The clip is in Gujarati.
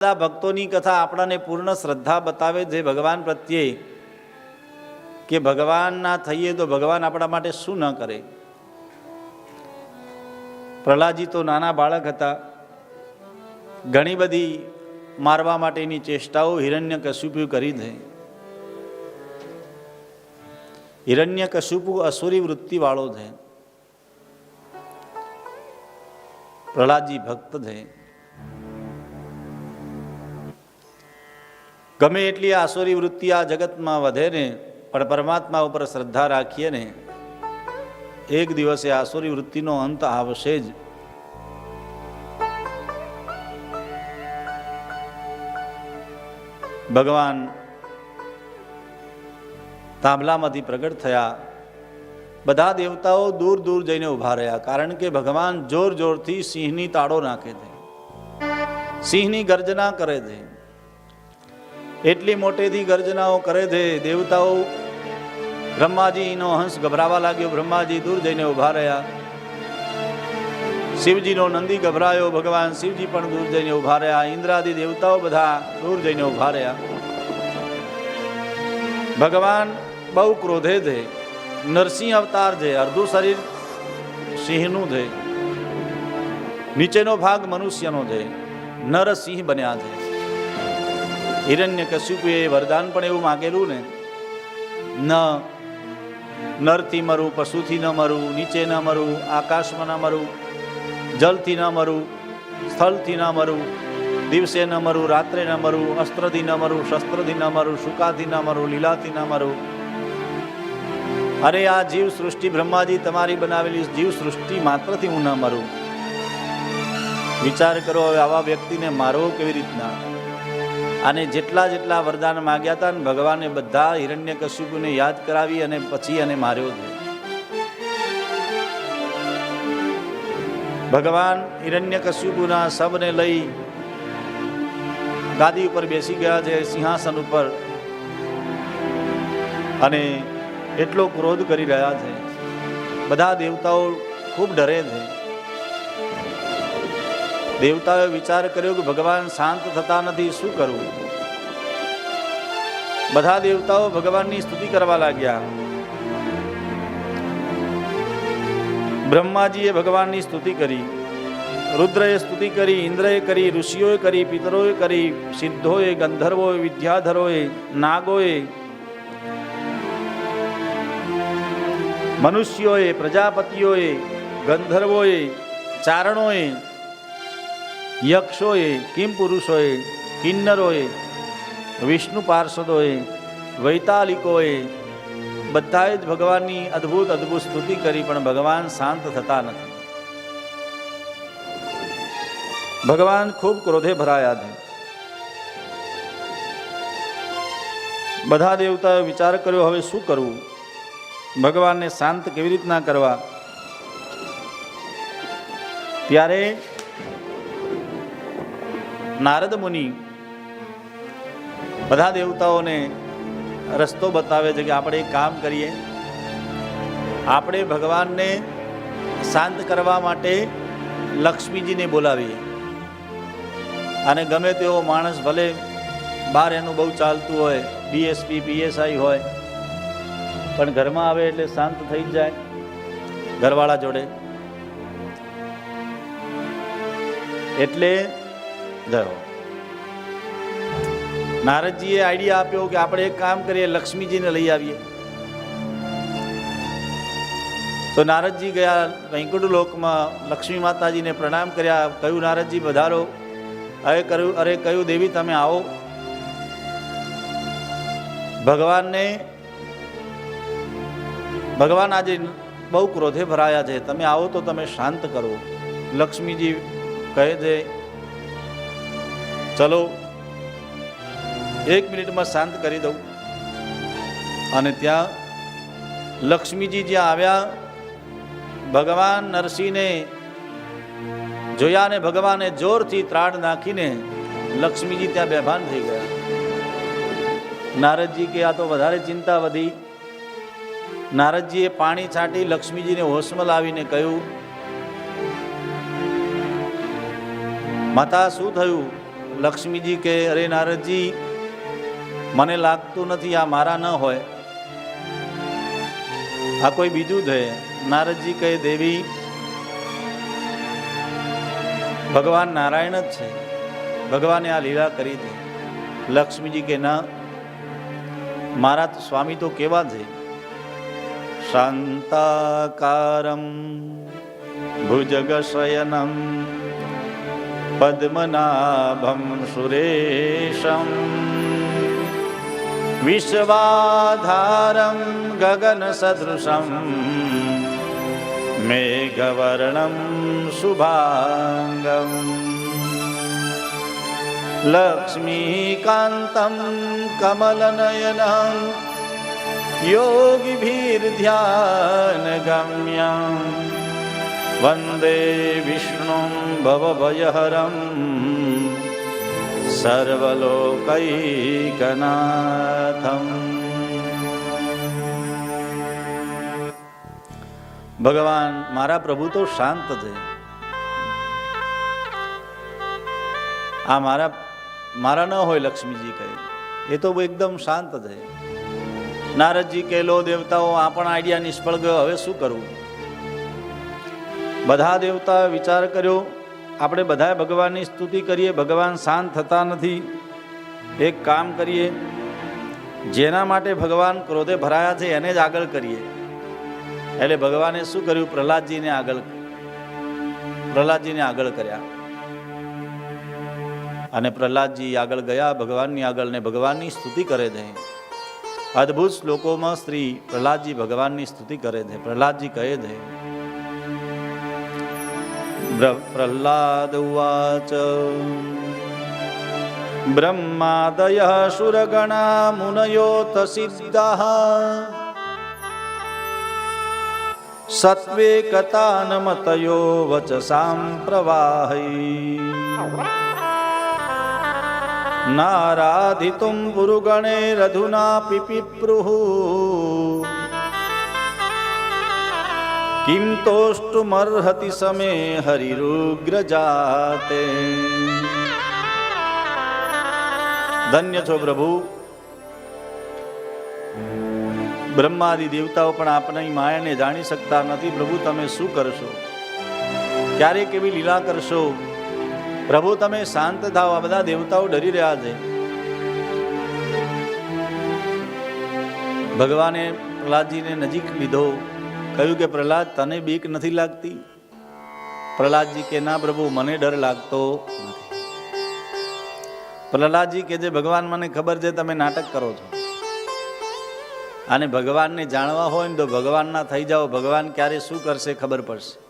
બધા ભક્તોની કથા આપણાને પૂર્ણ શ્રદ્ધા બતાવે છે. ભગવાન પ્રત્યે કે ભગવાનના થઈએ તો ભગવાન આપણા માટે શું ન કરે? પ્રહલાદજી તો નાના બાળક હતા. ઘણી બધી મારવા માટેની ચેષ્ટાઓ હિરણ્ય કશુપુ કરી દે હિરણ્ય કશુપુ અસુરી વૃત્તિવાળો છે. પ્રહલાદજી ભક્ત છે. ગમે એટલી આસુરી વૃત્તિ આ જગતમાં વધે ને, પણ પરમાત્મા ઉપર શ્રદ્ધા રાખીએ ને, એક દિવસે આસુરી વૃત્તિનો અંત આવશે જ. ભગવાન તાંબલામાંથી પ્રગટ થયા. બધા દેવતાઓ દૂર દૂર જઈને ઊભા રહ્યા, કારણ કે ભગવાન જોર જોરથી સિંહની તાળો નાખે છે. સિંહની ગર્જના કરે છે. એટલી મોટેથી ગર્જનાઓ કરે છે. દેવતાઓ બ્રહ્માજીનો હંસ ગભરાવા લાગ્યો. બ્રહ્માજી દૂર જઈને ઊભા રહ્યા. શિવજીનો નંદી ગભરાયો. ભગવાન શિવજી પણ દૂર જઈને ઊભા રહ્યા. ઇન્દ્રાદી દેવતાઓ બધા દૂર જઈને ઊભા રહ્યા. ભગવાન બહુ ક્રોધે છે. નરસિંહ અવતાર છે. અર્ધું શરીર સિંહનું છે. નીચેનો ભાગ મનુષ્યનો છે. નરસિંહ બન્યા છે. હિરણ્ય કશ્યપુએ વરદાન પણ એવું માગેલું ને ન નરથી મરું પશુથી ન મરું નીચે ન મરું આકાશમાં ન મરું જલથી ન મરું સ્થળથી ન મરું દિવસે ન મરું રાત્રે ન મરું અસ્ત્રથી ન મરું શસ્ત્રથી ન મરું સુકાથી ન મરું લીલાથી ન મરું અરે આ જીવ સૃષ્ટિ બ્રહ્માજી તમારી બનાવેલી જીવ સૃષ્ટિ માત્રથી હું ન મરું વિચાર કરો હવે આવા વ્યક્તિને મારવો કેવી રીતના અને જેટલા જેટલા વરદાન માગ્યા હતા ને ભગવાને બધા હિરણ્ય કશ્યપુને યાદ કરાવી અને પછી અને માર્યો ભગવાન હિરણ્ય કશ્યપુના સબને લઈ ગાદી ઉપર બેસી ગયા છે, સિંહાસન ઉપર. અને એટલો ક્રોધ કરી રહ્યા છે. બધા દેવતાઓ ખૂબ ડરે છે. દેવતાઓએ વિચાર કર્યો કે ભગવાન શાંત થતા નથી, શું કરવું? બધા દેવતાઓ ભગવાનની સ્તુતિ કરવા લાગ્યા. બ્રહ્માજીએ ભગવાનની સ્તુતિ કરી. રુદ્રએ સ્તુતિ કરી, ઇન્દ્રએ કરી, ઋષિઓએ કરી, પિતરોએ કરી, સિદ્ધોએ, ગંધર્વોએ, વિદ્યાધરોએ, નાગોએ, મનુષ્યોએ, પ્રજાપતિઓએ, ગંધર્વોએ, ચારણોએ યક્ષોએ, કિમ પુરુષોએ, કિન્નરોએ, વિષ્ણુ પાર્ષદોએ, વૈતાલિકોએ, બધાએ જ ભગવાનની અદ્ભુત અદ્ભુત સ્તુતિ કરી, પણ ભગવાન શાંત થતા નથી. ભગવાન ખૂબ ક્રોધે ભરાયા છે. બધા દેવતાએ વિચાર કર્યો, હવે શું કરવું? ભગવાનને શાંત કેવી રીતના કરવા? ત્યારે નારદ મુનિ બધા દેવતાઓને રસ્તો બતાવે છે કે આપણે એક કામ કરીએ. આપણે ભગવાનને શાંત કરવા માટે લક્ષ્મીજીને બોલાવીએ. અને ગમે તેવો માણસ ભલે બહાર એનું બહુ ચાલતું હોય બીએસપી પીએસઆઈ હોય, પણ ઘરમાં આવે એટલે શાંત થઈ જ જાય ઘરવાળા જોડે. એટલે ગયો નારદજીએ આઈડિયા આપ્યો કે આપણે એક કામ કરીએ, લક્ષ્મીજીને લઈ આવીએ. તો નારદજી ગયા વૈકુંઠ લોકમાં લક્ષ્મી માતાજીને પ્રણામ કર્યા, કહ્યું, નારદજી વધારો અરે કર્યું અરે કહ્યું, દેવી, તમે આવો. ભગવાનને, ભગવાન આજે બહુ ક્રોધે ભરાયા છે. તમે આવો તો તમે શાંત કરો. લક્ષ્મીજી કહે છે ચલો, એક મિનિટમાં શાંત કરી દઉં. અને ત્યાં લક્ષ્મીજી જ્યાં આવ્યા, ભગવાન નરસિંહને જોયા ને ભગવાને જોરથી ત્રાડ નાખીને લક્ષ્મીજી ત્યાં બેભાન થઈ ગયા. નારદજી કે, આ તો વધારે ચિંતા વધી. નારદજીએ પાણી છાંટી લક્ષ્મીજીને હોશમાં લાવીને કહ્યું, માતા, શું થયું? લક્ષ્મીજી કે, અરે નારદજી, મને લાગતું નથી આ મારા ન હોય. આ કોઈ બીજું છે નારદજી કહે, દેવી, ભગવાન નારાયણ જ છે. ભગવાને આ લીલા કરી છે. લક્ષ્મીજી કે, ના, મારા સ્વામી તો કેવા છે? શાંતાકારમ ભુજગશયનમ पद्मनाभं सुरेशम् विश्वाधारं गगनसदृशं मेघवर्णं शुभाङ्गम् लक्ष्मीकान्तं कमलनयनं योगिभिर्ध्यानगम्यम् वन्दे विष्णुं भवभयहरं સર્વલોકૈકનાથમ ભગવાન મારા પ્રભુ તો શાંત છે આ મારા મારા ન હોય લક્ષ્મીજી કહે એ તો એકદમ શાંત છે નારદજી કે લો દેવતાઓ આ પણ આઈડિયા નિષ્ફળ ગયો હવે શું કરવું બધા દેવતાએ વિચાર કર્યો, આપણે બધા ભગવાનની સ્તુતિ કરીએ, ભગવાન શાંત થતા નથી. એક કામ કરીએ, જેના માટે ભગવાન ક્રોધે ભરાયા છે એને જ આગળ કરીએ. એટલે ભગવાને શું કર્યું? પ્રહલાદજીને આગળ પ્રહલાદજીને આગળ કર્યા. અને પ્રહલાદજી આગળ ગયા, ભગવાનની આગળ ને ભગવાનની સ્તુતિ કરે છે. અદ્ભુત શ્લોકોમાં શ્રી પ્રહલાદજી ભગવાનની સ્તુતિ કરે છે. પ્રહલાદજી કહે છે બ્ર- પ્રહલાદ ઉવાચ બ્રહ્માદય સુરગણા મુનયોત સિદ્ધાઃ સત્વે કતાનમતયો વચસાં પ્રવાહૈ નારાધિતુમ પુરુગણે રધુના પિપિપ્રુઃ तोष्टुमर्हति હરિરુગ્ર જાતે ધન્ય છો પ્રભુ. બ્રહ્માદિ દેવતાઓ પણ આપણી માયાને જાણી શકતા નથી. પ્રભુ, તમે શું કરશો? ક્યારે કેવી લીલા કરશો? પ્રભુ, તમે શાંત થાવ આ બધા દેવતાઓ ડરી રહ્યા છે. ભગવાને પ્રહલાદજીને નજીક લીધો. કહ્યું કે, પ્રહલાદ, તને બીક નથી લાગતી? પ્રહલાદજી કે, ના પ્રભુ, મને ડર લાગતો પ્રહલાદજી કે, જે ભગવાન મને ખબર છે, તમે નાટક કરો છો. અને ભગવાનને જાણવા હોય ને તો ભગવાનના થઈ જાઓ. ભગવાન ક્યારે શું કરશે ખબર પડશે.